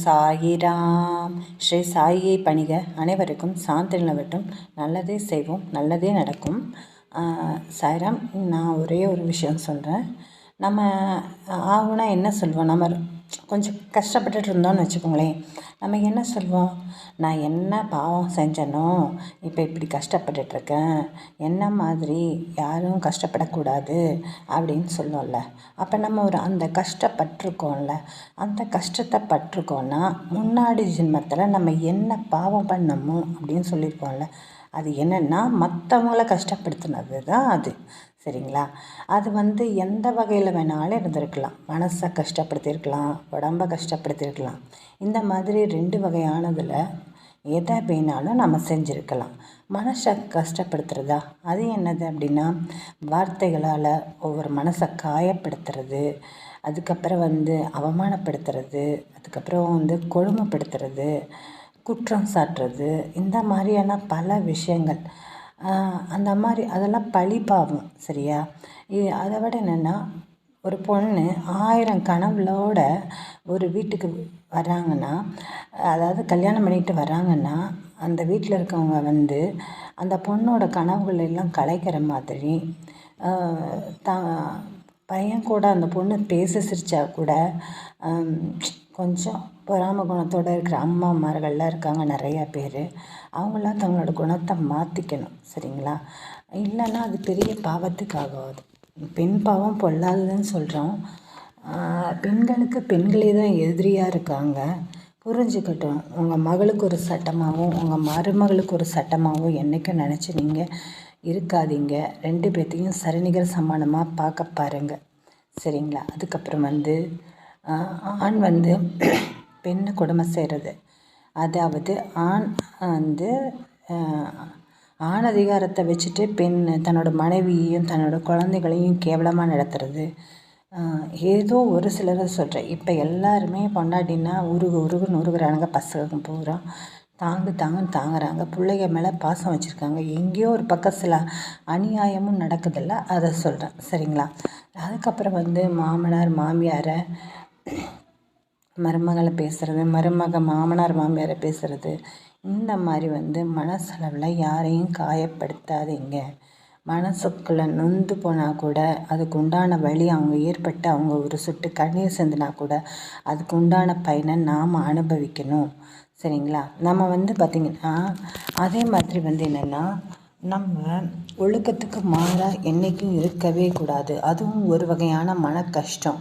சாயிராம் ஸ்ரீ சாயியை பணிக. அனைவருக்கும் சாந்தி நிலவட்டும். நல்லதே செய்வோம். நல்லதே நடக்கும். சாய்ராம் நான் ஒரே ஒரு விஷயம் சொல்கிறேன் நம்ம ஆகுனா என்ன சொல்வோம்? நம்ம கொஞ்சம் கஷ்டப்பட்டுட்டு இருந்தோம்னு வச்சுக்கோங்களேன். நம்ம என்ன சொல்வோம்? நான் என்ன பாவம் செஞ்சனோ இப்போ இப்படி கஷ்டப்பட்டுட்ருக்கேன். என்ன மாதிரி யாரும் கஷ்டப்படக்கூடாது அப்படின்னு சொல்லுவோம்ல. அப்போ நம்ம ஒரு அந்த கஷ்டப்பட்டிருக்கோம்ல. அந்த கஷ்டத்தை பட்டிருக்கோன்னா முன்னாடி ஜென்மத்தில் நம்ம என்ன பாவம் பண்ணமோ அப்படின்னு சொல்லியிருக்கோம்ல அது என்னென்னா மற்றவங்கள கஷ்டப்படுத்தினது தான் அது. சரிங்களா? அது வந்து எந்த வகையில் வேணாலும் இருந்திருக்கலாம். மனசை கஷ்டப்படுத்தியிருக்கலாம் உடம்ப கஷ்டப்படுத்தியிருக்கலாம். இந்த மாதிரி ரெண்டு வகையானதில் எதை வேணாலும் நம்ம செஞ்சுருக்கலாம். மனசை கஷ்டப்படுத்துகிறதா அது என்னது அப்படின்னா வார்த்தைகளால் ஒவ்வொரு மனசை காயப்படுத்துறது அதுக்கப்புறம் வந்து அவமானப்படுத்துறது அதுக்கப்புறம் வந்து கொடுமைப்படுத்துறது குற்றம் சாட்டுறது இந்த மாதிரியான பல விஷயங்கள். அந்த மாதிரி அதெல்லாம் பழி பாவம் சரியா? இது அதை விட என்னென்னா ஒரு பொண்ணு ஆயிரம் கனவுளோட ஒரு வீட்டுக்கு வராங்கன்னா அதாவது கல்யாணம் பண்ணிட்டு வராங்கன்னா அந்த வீட்டில் இருக்கவங்க வந்து அந்த பொண்ணோட கனவுகள் எல்லாம் கலைக்கிற மாதிரி தான் பையன் கூட அந்த பொண்ணு பேச சிரித்தா கூட கொஞ்சம் பொறாம குணத்தோடு இருக்கிற அம்மாமார்கள்லாம் இருக்காங்க நிறையா பேர். அவங்களாம் தங்களோட குணத்தை மாற்றிக்கணும் சரிங்களா? இல்லைன்னா அது பெரிய பாவத்துக்கு ஆகாது பெண் பாவம் பொல்லாததுன்னு சொல்கிறோம் பெண்களுக்கு பெண்களே தான் எதிரியாக இருக்காங்க. புரிஞ்சுக்கட்டும். உங்கள் மகளுக்கு ஒரு சட்டமாகவும் உங்கள் மருமகளுக்கு ஒரு சட்டமாகவும் என்றைக்கும் நினச்சி நீங்கள் இருக்காதீங்க. ரெண்டு பேர்த்தையும் சரிநிகர் சமானமாக பார்க்க பாருங்கள் சரிங்களா? அதுக்கப்புறம் வந்து ஆண் வந்து பெண்ணை கொடுமை செய்கிறது அதாவது ஆண் வந்து ஆண் அதிகாரத்தை வச்சுட்டு பெண் தன்னோட மனைவியையும் தன்னோட குழந்தைகளையும் கேவலமாக நடத்துறது. ஏதோ ஒரு சிலரை சொல்கிறேன் இப்போ எல்லாருமே பொண்டாட்டின்னா உருகு உருகுன்னு உருகுறானுங்க. பசங்க பூரா. தாங்கு தாங்குன்னு தாங்குறாங்க. பிள்ளைங்க மேலே பாசம் வச்சுருக்காங்க. எங்கேயோ ஒரு பக்கம் சில அநியாயமும் நடக்குதில்ல அதை சொல்கிறேன் சரிங்களா? அதுக்கப்புறம் வந்து மாமனார் மாமியாரை மருமகளை பேசுகிறது மருமக மாமனார் மாமியாரை பேசுகிறது இந்த மாதிரி வந்து மனசளவில் யாரையும் காயப்படுத்தாதீங்க. மனசுக்குள்ளே நொந்து போனால் கூட அதுக்கு உண்டான வழி அவங்க ஏற்பட்டு அவங்க ஒரு சுட்டு கண்ணீர் சிந்தினா கூட அதுக்கு உண்டான பயனை நாம் அனுபவிக்கணும். சரிங்களா? நம்ம வந்து பார்த்திங்கன்னா அதே மாதிரி வந்து என்னென்னா நம்ம ஒழுக்கத்துக்கு மாறாக என்றைக்கும் இருக்கவே கூடாது. அதுவும் ஒரு வகையான மன கஷ்டம்.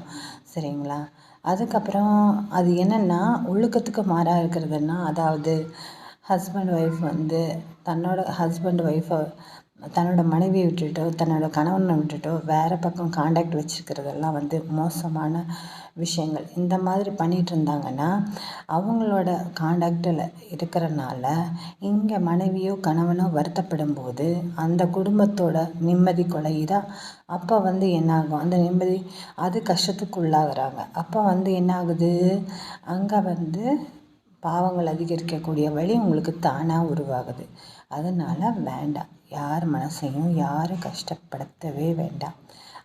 சரிங்களா? அதுக்கப்புறம் அது என்னென்னா ஒழுக்கத்துக்கு மாறாக இருக்கிறதுன்னா அதாவது ஹஸ்பண்ட் ஒய்ஃப் வந்து தன்னோட ஹஸ்பண்ட் ஒய்ஃபை தன்னோட மனைவியை விட்டுட்டோ தன்னோட கணவனை விட்டுட்டோ வேறு பக்கம் காண்டாக்ட் வச்சுருக்கிறதெல்லாம் வந்து மோசமான விஷயங்கள். இந்த மாதிரி பண்ணிகிட்டு இருந்தாங்கன்னா அவங்களோட காண்டாக்டில் இருக்கிறனால இங்கே மனைவியோ கணவனோ வருத்தப்படும் போது அந்த குடும்பத்தோட நிம்மதி குலையுதா? அப்போ வந்து என்னாகும்? அந்த நிம்மதி அது கஷ்டத்துக்குள்ளாகிறாங்க. அப்போ வந்து என்ன ஆகுது அங்கே வந்து பாவங்கள் அதிகரிக்கக்கூடிய வழி உங்களுக்கு தானாக உருவாகுது. அதனால் வேண்டாம். யார் மனசையும் யாரும் கஷ்டப்படுத்தவே வேண்டாம்.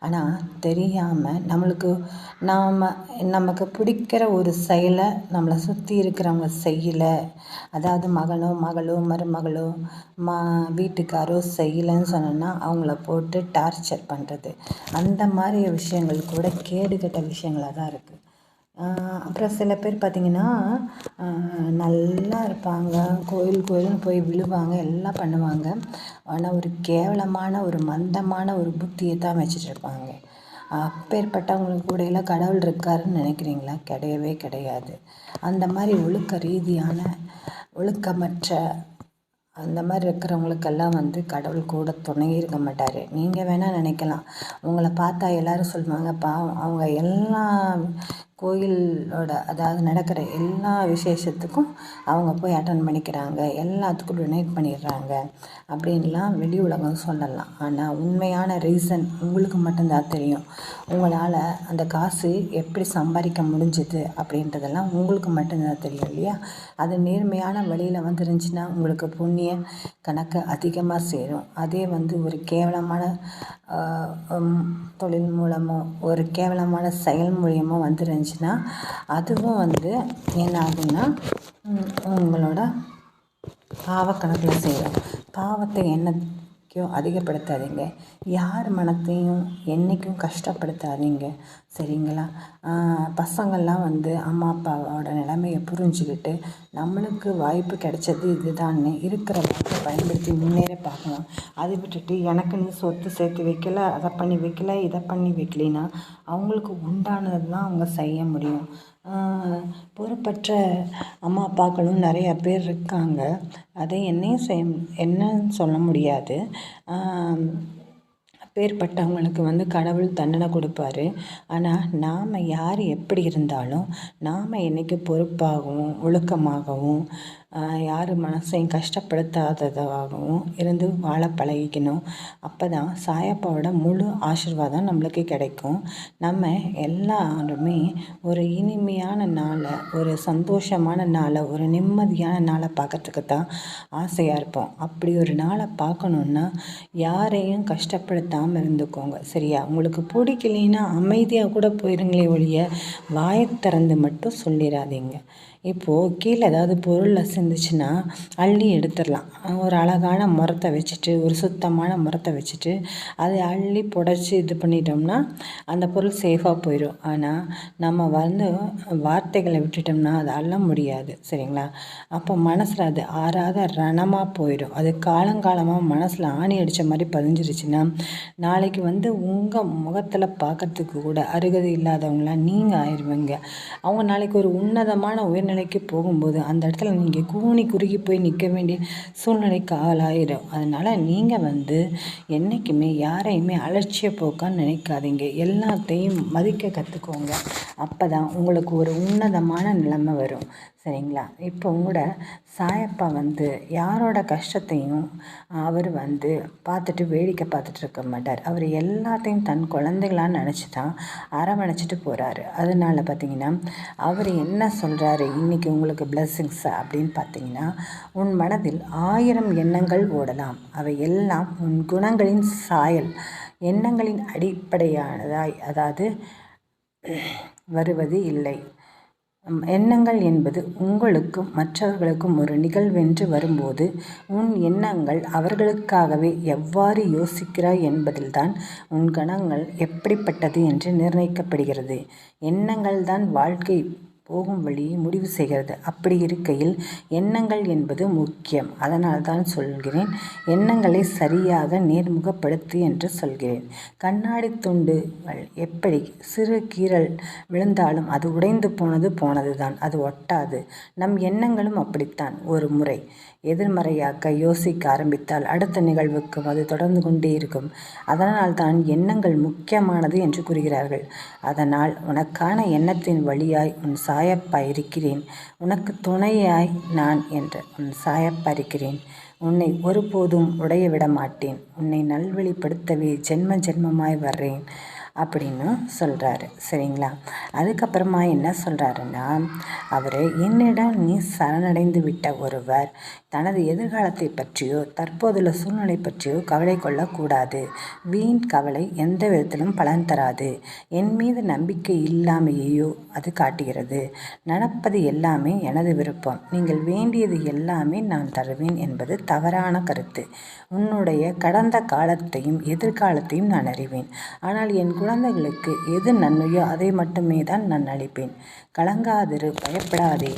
ஆனால் தெரியாமல் நம்மளுக்கு நாம் நமக்கு பிடிக்கிற ஒரு செயலை நம்மளை சுற்றி இருக்கிறவங்க செய்யலை. அதாவது மகனோ மகளோ மருமகளோ மா வீட்டுக்காரோ செய்யலைன்னு சொன்னோன்னா அவங்கள போட்டு டார்ச்சர் பண்ணுறது அந்த மாதிரி விஷயங்கள் கூட கேடுகட்ட விஷயங்களாக தான் இருக்குது அப்புறம் சில பேர் பார்த்திங்கன்னா நல்லா இருப்பாங்க. கோயில் கோயில்னு போய் விழுவாங்க. எல்லாம் பண்ணுவாங்க. ஆனால் ஒரு கேவலமான ஒரு மந்தமான ஒரு புத்தியை தான் வச்சுட்டு இருப்பாங்க. அப்பேற்பட்டவங்களுக்கு கூடையெல்லாம் கடவுள் இருக்காருன்னு நினைக்கிறீங்களா? கிடையவே கிடையாது. அந்த மாதிரி ஒழுக்க ரீதியான ஒழுக்கமற்ற அந்த மாதிரி இருக்கிறவங்களுக்கெல்லாம் வந்து கடவுள் கூட துணை இருக்க மாட்டார். நீங்கள் வேணால் நினைக்கலாம். உங்களை பார்த்தா எல்லோரும் சொல்லுவாங்க பாவம் அவங்க எல்லாம் கோயிலோட அதாவது நடக்கிற எல்லா விசேஷத்துக்கும் அவங்க போய் அட்டன் பண்ணிக்கிறாங்க. எல்லாத்துக்கும் டொனேட் பண்ணிடுறாங்க. அப்படின்லாம் வெளி உலகம் சொல்லலாம். ஆனால் உண்மையான ரீசன் உங்களுக்கு மட்டும்தான் தெரியும். உங்களால் அந்த காசு எப்படி சம்பாதிக்க முடிஞ்சுது அப்படின்றதெல்லாம் உங்களுக்கு மட்டும்தான் தெரியும் இல்லையா? அது நேர்மையான வழியில் வந்துருந்துச்சுன்னா உங்களுக்கு புண்ணிய கணக்கு அதிகமாக சேரும். அதே வந்து ஒரு கேவலமான தொழில் மூலமோ ஒரு கேவலமான செயல் மூலியமோ வந்துருந்துச்சு இருந்துச்சுன்னா அதுவும் வந்து என்ன ஆகும்னா உங்களோட பாவக்கணக்கில் சேரும். பாவத்தை என்ன என்றைக்கும் அதிகப்படுத்தாதீங்க. யார் மனத்தையும் என்றைக்கும் கஷ்டப்படுத்தாதீங்க. சரிங்களா? பசங்கள்லாம் வந்து அம்மா அப்பாவோட நிலைமையை புரிஞ்சுக்கிட்டு நம்மளுக்கு வாய்ப்பு கிடைச்சது இதுதான்னு இருக்கிற வாய்ப்பை பயன்படுத்தி முன்னேற பார்க்கணும். அதை விட்டுட்டு எனக்கு நீ சொத்து சேர்த்து வைக்கல அதை பண்ணி வைக்கல இதை பண்ணி வைக்கலின்னா அவங்களுக்கு உண்டானது தான் அவங்க செய்ய முடியும். பொறுப்பற்ற அம்மா அப்பாக்களும் நிறையா பேர் இருக்காங்க. அதை என்னையும் செய் என்னன்னு சொல்ல முடியாது. அப்பேற்பட்டவங்களுக்கு வந்து கடவுள் தண்டனை கொடுப்பாரு. ஆனால் நாம் யார் எப்படி இருந்தாலும் நாம் என்றைக்கு பொறுப்பாகவும் ஒழுக்கமாகவும் யார் மனசையும் கஷ்டப்படுத்தாததாகவும் இருந்து வாழ பழகிக்கணும். அப்போ தான் சாயப்பாவோட முழு ஆசிர்வாதம் நம்மளுக்கு கிடைக்கும். நம்ம எல்லாருமே ஒரு இனிமையான நாளை ஒரு சந்தோஷமான நாளை ஒரு நிம்மதியான நாளை பார்க்கறதுக்கு தான் ஆசையாக இருப்போம். அப்படி ஒரு நாளை பார்க்கணுன்னா யாரையும் கஷ்டப்படுத்தாமல் இருந்துக்கோங்க சரியா? உங்களுக்கு பிடிக்கலைன்னா அமைதியாக கூட போயிருங்களே ஒழிய வாயை திறந்து மட்டும் சொல்லிடாதீங்க. இப்போது கீழே ஏதாவது பொருள் இருந்துச்சுன்னா அள்ளி எடுத்துடலாம். ஒரு அழகான முறத்தை வச்சுட்டு ஒரு சுத்தமான முறத்தை வச்சுட்டு அதை அள்ளி புடச்சி இது பண்ணிட்டோம்னா அந்த பொருள் சேஃபாக போயிடும். ஆனால் நம்ம வந்து வார்த்தைகளை விட்டுட்டோம்னா அதை அள்ள முடியாது. சரிங்களா? அப்போ மனசில் அது ஆறாத ரணமாக போயிடும். அது காலங்காலமாக மனசில் ஆணி அடித்த மாதிரி பதிஞ்சிருச்சுன்னா நாளைக்கு வந்து உங்கள் முகத்தில் பார்க்கறதுக்கு கூட அருகதை இல்லாதவங்களாம் நீங்கள் ஆயிடுவீங்க அவங்க நாளைக்கு ஒரு உன்னதமான உயர்நிலைக்கு போகும்போது அந்த இடத்துல நீங்கள் கூனி குறுகி போய் நிற்க வேண்டிய சூழ்நிலைக்கு ஆளாயிடும் அதனால் நீங்கள் வந்து என்றைக்குமே யாரையுமே அலட்சிய போக்கான்னு நினைக்காதீங்க. எல்லாத்தையும் மதிக்க கற்றுக்கோங்க அப்போ தான் உங்களுக்கு ஒரு உன்னதமான நிலைமை வரும். சரிங்களா? இப்போ கூட சாயப்பா வந்து யாரோட கஷ்டத்தையும் அவர் வந்து பார்த்துட்டு வேடிக்கை பார்த்துட்டு இருக்க மாட்டார். அவர் எல்லாத்தையும் தன் குழந்தைகளான்னு நினச்சி தான் அரவணைச்சிட்டு போகிறாரு அதனால பார்த்தீங்கன்னா அவர் என்ன சொல்கிறாரு இன்றைக்கி உங்களுக்கு பிளஸ்ஸிங்ஸ் அப்படின்னு பார்த்தீங்கன்னா உன் மனதில் ஆயிரம் எண்ணங்கள் ஓடலாம். அவை எல்லாம் உன் குணங்களின் சாயல். எண்ணங்களின் அடிப்படையானதாய் அதாவது வருவது இல்லை. எண்ணங்கள் என்பது உங்களுக்கும் மற்றவர்களுக்கும் ஒரு நிகழ்வென்று வரும்போது உன் எண்ணங்கள் அவர்களுக்காகவே எவ்வாறு யோசிக்கிறாய் என்பதில்தான் உன் கணங்கள் எப்படிப்பட்டது என்று நிர்ணயிக்கப்படுகிறது. எண்ணங்கள் தான் வாழ்க்கை போகும் வழியை முடிவு செய்கிறது. அப்படி இருக்கையில் எண்ணங்கள் என்பது முக்கியம். அதனால் தான் சொல்கிறேன் எண்ணங்களை சரியாக நேர்முகப்படுத்து என்று சொல்கிறேன். கண்ணாடி துண்டுகள் எப்படி சிறு கீரல் விழுந்தாலும் அது உடைந்து போனது போனது தான் அது ஒட்டாது. நம் எண்ணங்களும் அப்படித்தான் ஒரு முறை. எதிர்மறையாக்க யோசிக்க ஆரம்பித்தால் அடுத்த நிகழ்வுக்கும் அது தொடர்ந்து கொண்டே இருக்கும். அதனால் தான் எண்ணங்கள் முக்கியமானது என்று கூறுகிறார்கள். அதனால் உனக்கான எண்ணத்தின் வழியாய் உன் சாயப்பா இருக்கிறேன் உனக்கு துணையாய் நான் என்று உன் சாயப்பா இருக்கிறேன் உன்னை ஒருபோதும் உடைய விட மாட்டேன் உன்னை நல்வழிப்படுத்தவே ஜென்ம ஜென்மமாய் வர்றேன். அப்படின்னு சொல்கிறாரு சரிங்களா? அதுக்கப்புறமா என்ன சொல்கிறாருன்னா அவர் என்னிடம் நீ சரணடைந்து விட்ட ஒருவர் தனது எதிர்காலத்தை பற்றியோ தற்போதுள்ள சூழ்நிலை பற்றியோ கவலை கொள்ளக்கூடாது. வீண் கவலை எந்த விதத்திலும் பலன் தராது. என் மீது நம்பிக்கை இல்லாமையோ அது காட்டுகிறது. நடப்பது எல்லாமே எனது விருப்பம். நீங்கள் வேண்டியது எல்லாமே நான் தருவேன் என்பது தவறான கருத்து. உன்னுடைய கடந்த காலத்தையும் எதிர்காலத்தையும் நான் அறிவேன். ஆனால் என் குழந்தைகளுக்கு எது நன்மையோ அதை மட்டுமே தான் நான் அளிப்பேன். கலங்காதிரு பயப்படாதே.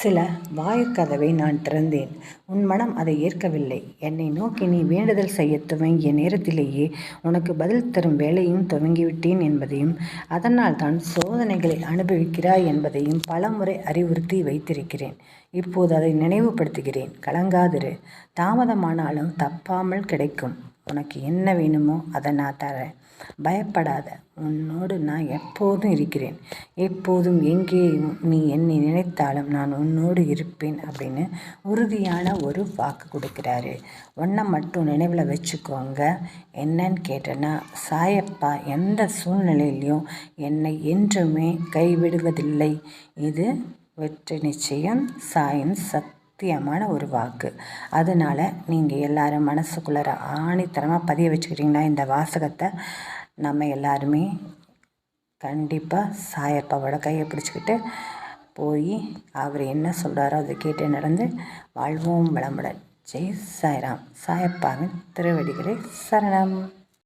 சில வாயுக்கதவை நான் திறந்தேன். உன் மனம் அதை ஏற்கவில்லை. என்னை நோக்கி நீ வேண்டுதல் செய்ய துவங்கிய நேரத்திலேயே உனக்கு பதில் தரும் வேலையும் துவங்கிவிட்டேன் என்பதையும் அதனால் தான் சோதனைகளை அனுபவிக்கிறாய் என்பதையும் பலமுறை அறிவுறுத்தி வைத்திருக்கிறேன். இப்போது அதை நினைவுபடுத்துகிறேன். கலங்காதிரு. தாமதமானாலும் தப்பாமல் கிடைக்கும். உனக்கு என்ன வேணுமோ அதை நான் தரேன். பயப்படாத. உன்னோடு நான் எப்போதும் இருக்கிறேன். எப்போதும் எங்கேயும் நீ என்னை நினைத்தாலும் நான் உன்னோடு இருப்பேன் அப்படின்னு உறுதியான ஒரு வாக்கு கொடுக்குறாரு. ஒன்றை மட்டும் நினைவில் வச்சுக்கோங்க. என்னன்னு கேட்டேன்னா சாயப்பா எந்த சூழ்நிலையிலையும் என்னை என்றுமே கைவிடுவதில்லை. இது வெற்றி நிச்சயம் சாயின் சத் சத்தியமான ஒரு வாக்கு. அதனால் நீங்கள் எல்லாரும் மனசுக்குள்ளார ஆணித்தரமாக பதிய வச்சுக்கிட்டிங்கன்னா இந்த வாசகத்தை நம்ம எல்லாருமே கண்டிப்பாக சாயப்பாவோட கையை பிடிச்சிக்கிட்டு போய் அவர் என்ன சொல்கிறாரோ அதை கேட்டு நடந்து வாழ்வோம் வளமுடன். ஜெய் சாய்ராம். சாயப்பாவின் திருவடிகளே சரணம்.